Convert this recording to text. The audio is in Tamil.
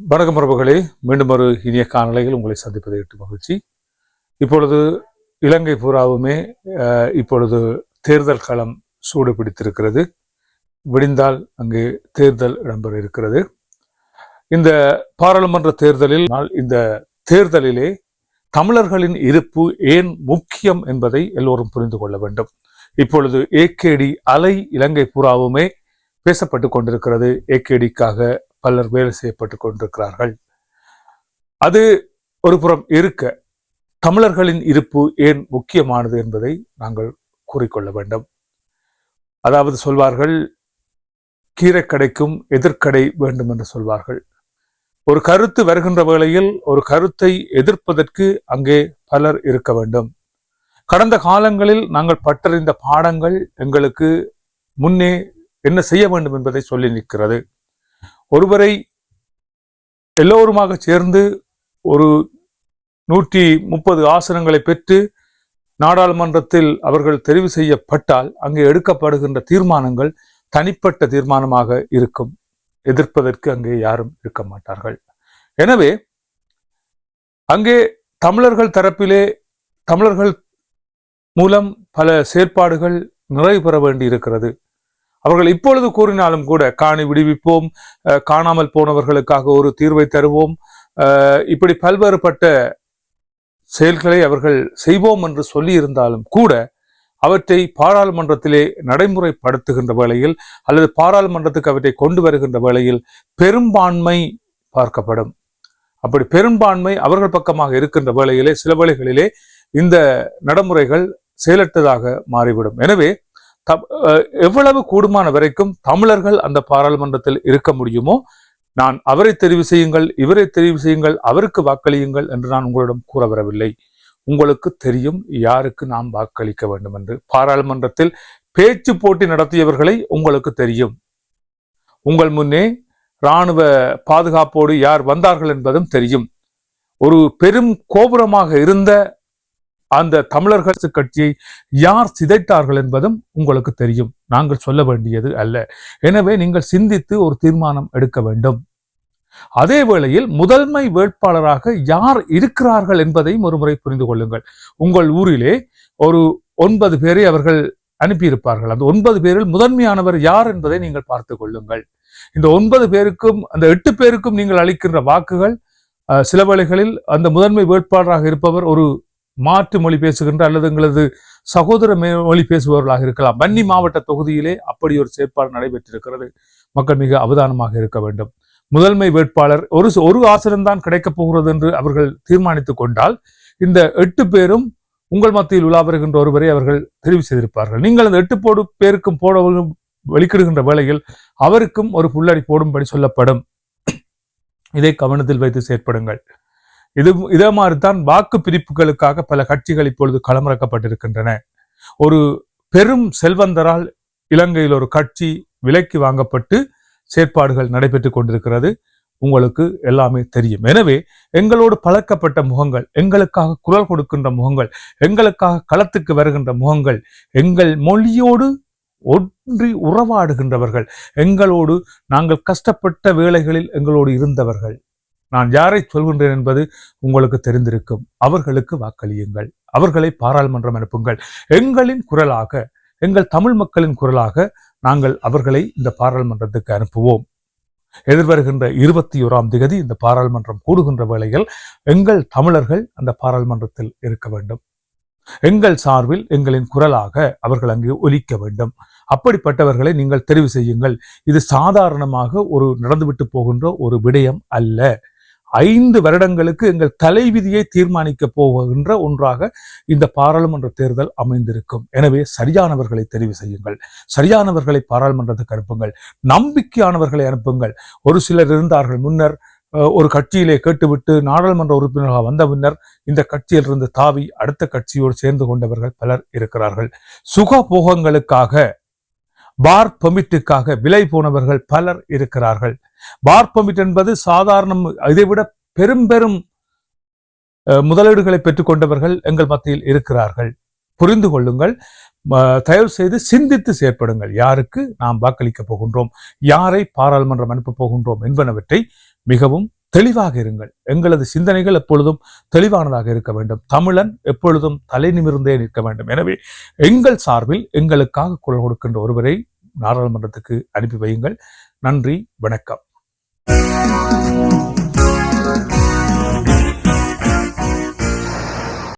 வணக்கம் உறவுகளே. மீண்டும் ஒரு இனிய காணொளியில் உங்களை சந்திப்பதை எட்டு மகிழ்ச்சி. இப்பொழுது இலங்கை பூராவுமே இப்பொழுது தேர்தல் களம் சூடு பிடித்திருக்கிறது விடிந்தால் அங்கு தேர்தல் இடம்பெற இருக்கிறது இந்த பாராளுமன்ற தேர்தலில் நாள் இந்த தேர்தலிலே தமிழர்களின் இருப்பு ஏன் முக்கியம் என்பதை எல்லோரும் புரிந்து கொள்ள வேண்டும். இப்பொழுது ஏகேடி அலை இலங்கை பூராவுமே பேசப்பட்டு கொண்டிருக்கிறது. ஏகேடிக்காக பலர் வேலை செய்யப்பட்டு கொண்டிருக்கிறார்கள். அது ஒரு புறம் இருக்க தமிழர்களின் இருப்பு ஏன் முக்கியமானது என்பதை நாங்கள் கூறிக்கொள்ள வேண்டும். அதாவது சொல்வார்கள் கீரைக்கடைக்கும் எதிர்க்கடை வேண்டும் என்று சொல்வார்கள். ஒரு கருத்து வருகின்ற வேளையில் ஒரு கருத்தை எதிர்ப்பதற்கு அங்கே பலர் இருக்க வேண்டும். கடந்த காலங்களில் நாங்கள் பட்டறிந்த பாடங்கள் எங்களுக்கு முன்னே என்ன செய்ய வேண்டும் என்பதை சொல்லி நிற்கிறது. ஒருவரை எல்லோருமாக சேர்ந்து ஒரு நூற்றி முப்பது ஆசனங்களை பெற்று நாடாளுமன்றத்தில் அவர்கள் தெரிவு செய்யப்பட்டால் அங்கே எடுக்கப்படுகின்ற தீர்மானங்கள் தனிப்பட்ட தீர்மானமாக இருக்கும். எதிர்ப்பதற்கு அங்கே யாரும் இருக்க மாட்டார்கள். எனவே அங்கே தமிழர்கள் தரப்பிலே தமிழர்கள் மூலம் பல செயற்பாடுகள் நிறைவு பெற வேண்டி இருக்கிறது அவர்கள் இப்பொழுது கூறினாலும் கூட காணி விடுவிப்போம் காணாமல் போனவர்களுக்காக ஒரு தீர்வை தருவோம். இப்படி பல்வேறுபட்ட செயல்களை அவர்கள் செய்வோம் என்று சொல்லியிருந்தாலும் கூட அவற்றை பாராளுமன்றத்திலே நடைமுறைப்படுத்துகின்ற வேளையில் அல்லது பாராளுமன்றத்துக்கு அவற்றை கொண்டு வருகின்ற வேளையில் பெரும்பான்மை பார்க்கப்படும். அப்படி பெரும்பான்மை அவர்கள் பக்கமாக இருக்கின்ற வேளையிலே சில வேளைகளிலே இந்த நடைமுறைகள் செயலற்றதாக மாறிவிடும். எனவே எவ்வளவு கூடுமான வரைக்கும் தமிழர்கள் அந்த பாராளுமன்றத்தில் இருக்க முடியுமோ நான் அவரை தெரிவு செய்யுங்கள் இவரை தெரிவு செய்யுங்கள் அவருக்கு வாக்களியுங்கள் என்று நான் உங்களிடம் கூற வரவில்லை. உங்களுக்கு தெரியும் யாருக்கு நாம் வாக்களிக்க வேண்டும் என்று. பாராளுமன்றத்தில் பேச்சு போட்டி நடத்தியவர்களை உங்களுக்கு தெரியும். உங்கள் முன்னே இராணுவ பாதுகாப்போடு யார் வந்தார்கள் என்பதும் தெரியும். ஒரு பெரும் கோபுரமாக இருந்த அந்த தமிழர்கள் கட்சியை யார் சிதைத்தார்கள் என்பதும் உங்களுக்கு தெரியும். நாங்கள் சொல்ல வேண்டியது அல்ல. எனவே நீங்கள் சிந்தித்து ஒரு தீர்மானம் எடுக்க வேண்டும். அதே வேளையில் முதன்மை வேட்பாளராக யார் இருக்கிறார்கள் என்பதையும் ஒரு முறை புரிந்து கொள்ளுங்கள். உங்கள் ஊரிலே ஒரு ஒன்பது பேரை அவர்கள் அனுப்பியிருப்பார்கள். அந்த ஒன்பது பேரில் முதன்மையானவர் யார் என்பதை நீங்கள் பார்த்து கொள்ளுங்கள். இந்த ஒன்பது பேருக்கும் அந்த எட்டு பேருக்கும் நீங்கள் அளிக்கின்ற வாக்குகள் சில வேளைகளில் அந்த முதன்மை வேட்பாளராக இருப்பவர் ஒரு மாற்று மொழி பேசுகின்ற அல்லது எங்களது சகோதர மே- மொழி பேசுபவர்களாக இருக்கலாம். வன்னி மாவட்ட தொகுதியிலே அப்படி ஒரு செயற்பாடு நடைபெற்றிருக்கிறது. மக்கள் மிக அவதானமாக இருக்க வேண்டும். முதன்மை வேட்பாளர் ஒரு ஒரு ஆசனம்தான் கிடைக்கப் போகிறது என்று அவர்கள் தீர்மானித்துக் கொண்டால் இந்த எட்டு பேரும் உங்கள் மத்தியில் உலா வருகின்ற ஒருவரை அவர்கள் தெரிவு செய்திருப்பார்கள். நீங்கள் அந்த எட்டு போடு பேருக்கும் போட வெளிக்கிடுகின்ற வேளையில் அவருக்கும் ஒரு புள்ளடி போடும்படி சொல்லப்படும். இதை கவனத்தில் வைத்து செயற்படுங்கள். இது இதே மாதிரிதான் வாக்கு பிரிப்புகளுக்காக பல கட்சிகள் இப்பொழுது களமிறக்கப்பட்டிருக்கின்றன. ஒரு பெரும் செல்வந்தரால் இலங்கையில் ஒரு கட்சி விலைக்கு வாங்கப்பட்டு செயற்பாடுகள் நடைபெற்று கொண்டிருக்கிறது. உங்களுக்கு எல்லாமே தெரியும். எனவே எங்களோடு பழக்கப்பட்ட முகங்கள் எங்களுக்காக குரல் கொடுக்கின்ற முகங்கள் எங்களுக்காக களத்துக்கு வருகின்ற முகங்கள் எங்கள் மொழியோடு ஒன்றி உறவாடுகின்றவர்கள் எங்களோடு நாங்கள் கஷ்டப்பட்ட வேளைகளில் எங்களோடு இருந்தவர்கள். நான் யாரை சொல்கின்றேன் என்பது உங்களுக்கு தெரிந்திருக்கும். அவர்களுக்கு வாக்களியுங்கள். அவர்களை பாராளுமன்றம் அனுப்புங்கள். எங்களின் குரலாக எங்கள் தமிழ் மக்களின் குரலாக நாங்கள் அவர்களை இந்த பாராளுமன்றத்துக்கு அனுப்புவோம். எதிர்வருகின்ற இருபத்தி ஓராம் திகதி இந்த பாராளுமன்றம் கூடுகின்ற வேளையில் எங்கள் தமிழர்கள் அந்த பாராளுமன்றத்தில் இருக்க வேண்டும். எங்கள் சார்பில் எங்களின் குரலாக அவர்கள் அங்கே ஒலிக்க வேண்டும். அப்படிப்பட்டவர்களை நீங்கள் தெரிவு செய்யுங்கள். இது சாதாரணமாக ஒரு நடந்துவிட்டு போகின்ற ஒரு விடயம் அல்ல. ஐந்து வருடங்களுக்கு எங்கள் தலைவிதியை தீர்மானிக்கப் போகின்ற ஒன்றாக இந்த பாராளுமன்ற தேர்தல் அமைந்திருக்கும். எனவே சரியானவர்களை தெரிவு செய்யுங்கள். சரியானவர்களை பாராளுமன்றத்துக்கு அனுப்புங்கள். நம்பிக்கையானவர்களை அனுப்புங்கள். ஒரு சிலர் இருந்தார்கள் முன்னர் ஒரு கட்சியிலே கேட்டுவிட்டு நாடாளுமன்ற உறுப்பினர்களாக வந்த பின்னர் இந்த கட்சியிலிருந்து தாவி அடுத்த கட்சியோடு சேர்ந்து கொண்டவர்கள் பலர் இருக்கிறார்கள். சுகபோகங்களுக்காக பார் பெர்மிட்டுக்காக விலை போனவர்கள் பலர் இருக்கிறார்கள். பார் பெர்மிட் என்பது சாதாரணம் இதைவிட பெரும் பெரும் முதலீடுகளை பெற்றுக்கொண்டவர்கள் எங்கள் மத்தியில் இருக்கிறார்கள். புரிந்து கொள்ளுங்கள். தயவு செய்து சிந்தித்து செயற்படுங்கள். யாருக்கு நாம் வாக்களிக்க போகின்றோம்? யாரை பாராளுமன்றம் அனுப்ப போகின்றோம் என்பனவற்றை மிகவும் தெளிவாக இருங்கள். எங்களது சிந்தனைகள் எப்பொழுதும் தெளிவானதாக இருக்க வேண்டும். தமிழன் எப்பொழுதும் தலை நிமிர்ந்தே நிற்க வேண்டும். எனவே எங்கள் சார்பில் எங்களுக்காக குரல் கொடுக்கின்ற ஒருவரை நாடாளுமன்றத்துக்கு அனுப்பி வையுங்கள். நன்றி வணக்கம்.